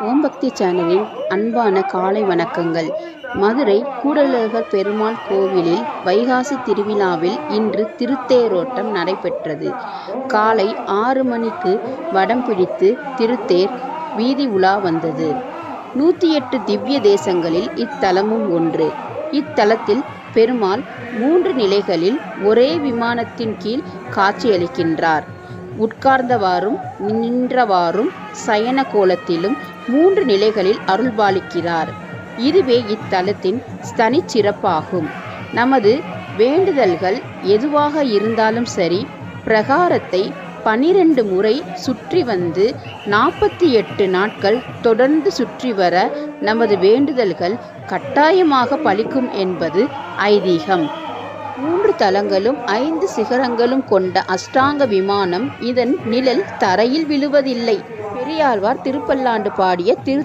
ஓம் பக்தி சேனலின் அன்பான காலை வணக்கங்கள். மதுரை கூடலழகர் பெருமாள் கோவிலில் வைகாசி திருவிழாவில் இன்று திருத்தேரோட்டம் நடைபெற்றது. காலை ஆறு மணிக்கு வடம் பிடித்து திருத்தேர் வீதி உலா வந்தது. நூற்றி எட்டு திவ்ய தேசங்களில் இத்தலமும் ஒன்று. இத்தலத்தில் பெருமாள் மூன்று நிலைகளில் ஒரே விமானத்தின் கீழ் காட்சியளிக்கின்றார். உட்கார்ந்தவாறும் நின்றவாறும் சயன கோலத்திலும் மூன்று நிலைகளில் அருள்பாலிக்கிறார். இதுவே இத்தலத்தின் தனிச்சிறப்பாகும் நமது வேண்டுதல்கள் எதுவாக இருந்தாலும் சரி பிரகாரத்தை பனிரெண்டு முறை சுற்றி வந்து நாற்பத்தி எட்டு நாட்கள் தொடர்ந்து சுற்றி வர நமது வேண்டுதல்கள் கட்டாயமாக பலிக்கும் என்பது ஐதீகம். மூன்று தலங்களும் ஐந்து சிகரங்களும் கொண்ட அஷ்டாங்க விமானம் இதன் நிழல் தரையில் விழுவதில்லை. பெரியாழ்வார் திருப்பல்லாண்டு பாடிய திரு